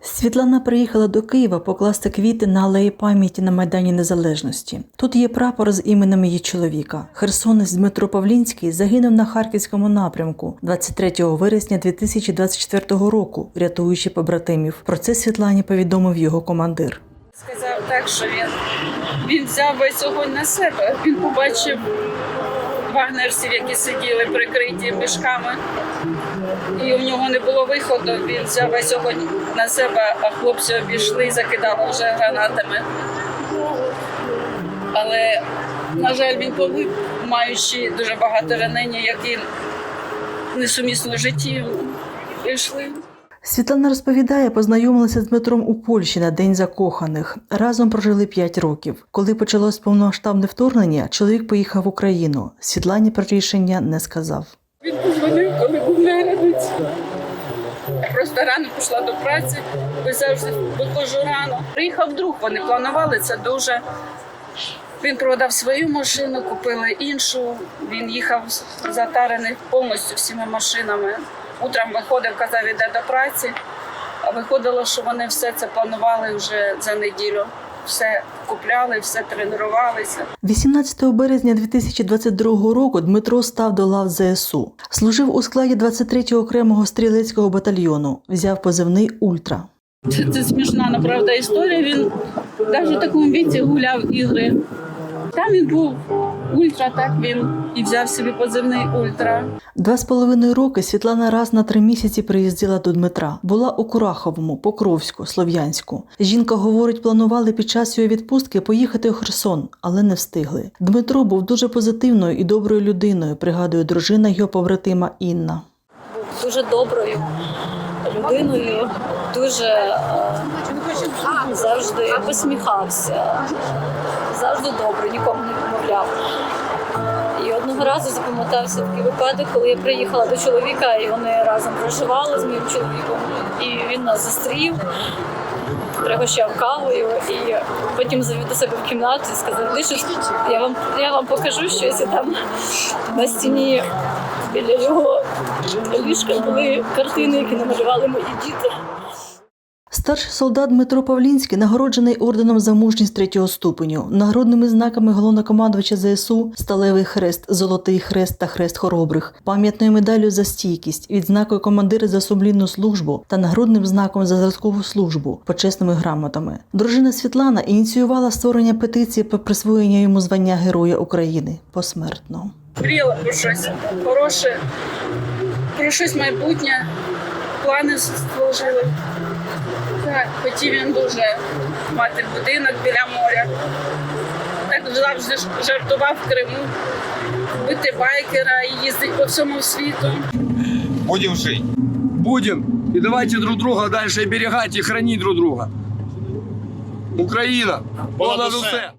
Світлана приїхала до Києва покласти квіти на алеї пам'яті на Майдані Незалежності. Тут є прапор з іменем її чоловіка. Херсонець Дмитро Павлінський загинув на харківському напрямку 23 вересня 2024 року, рятуючи побратимів. Про це Світлані повідомив його командир. сказав так, що він, він взяв весь огонь на себе. Він побачив вагнерців, які сиділи прикриті мішками, і у нього не було виходу. Він взяв весь огонь на себе, а хлопці обійшли і закидали вже гранатами. Але, на жаль, він погиб, маючи дуже багато ранення, які несумісно з життям пішли. Світлана розповідає, познайомилася з Дмитром у Польщі на День закоханих. Разом прожили 5 років. Коли почалось повномасштабне вторгнення, чоловік поїхав в Україну. Світлані про рішення не сказав. Він позвонив, коли був нарадець. Просто рано пішла до праці, бо завжди виходжу рано. Приїхав друг, вони планували це дуже. Він продав свою машину, купили іншу. Він їхав затарений повністю всіма машинами. Утром виходив, казав, іде до праці. А виходило, що вони все це планували вже за неділю. Все купляли, все тренувалися. 18 березня 2022 року Дмитро став до лав ЗСУ. Служив у складі 23-го окремого стрілецького батальйону. Взяв позивний Ультра. Це, це смішна направда історія. Він навіть в такому віці гуляв ігри. Там він був ультра, так він і взяв собі позивний ультра. Два з половиною роки Світлана раз на три місяці приїздила до Дмитра. Була у Кураховому, Покровську, Слов'янську. Жінка говорить, планували під час її відпустки поїхати у Херсон, але не встигли. Дмитро був дуже позитивною і доброю людиною, пригадує дружина його побратима Інна. дуже доброю людиною, дуже е, завжди посміхався, завжди добре, нікому не помовляв. І одного разу запам'ятався такий випадок, коли я приїхала до чоловіка, і вони разом проживали з моїм чоловіком. І він нас зустрів, пригощав кавою, і потім завів до себе в кімнату і сказав, «Дишиш, я вам, я вам покажу щось там на стіні біля його ліжка були картини, які намалювали мої діти. Старший солдат Дмитро Павлінський нагороджений орденом за мужність третього ступеню, нагородними знаками головнокомандувача ЗСУ, сталевий хрест, золотий хрест та хрест хоробрих, пам'ятною медаллю за стійкість, відзнакою командира за сумлінну службу та нагрудним знаком за зразкову службу, почесними грамотами. Дружина Світлана ініціювала створення петиції про присвоєння йому звання Героя України посмертно. Мріяла про щось хороше, про щось майбутнє, плани служили. Так, хотів він дуже мати будинок біля моря. Так завжди жартував в Криму, бити байкера і їздить по всьому світу. Будем жить. Будем. И давайте друг друга дальше берегать и хранить друг друга. Україна, понад усе.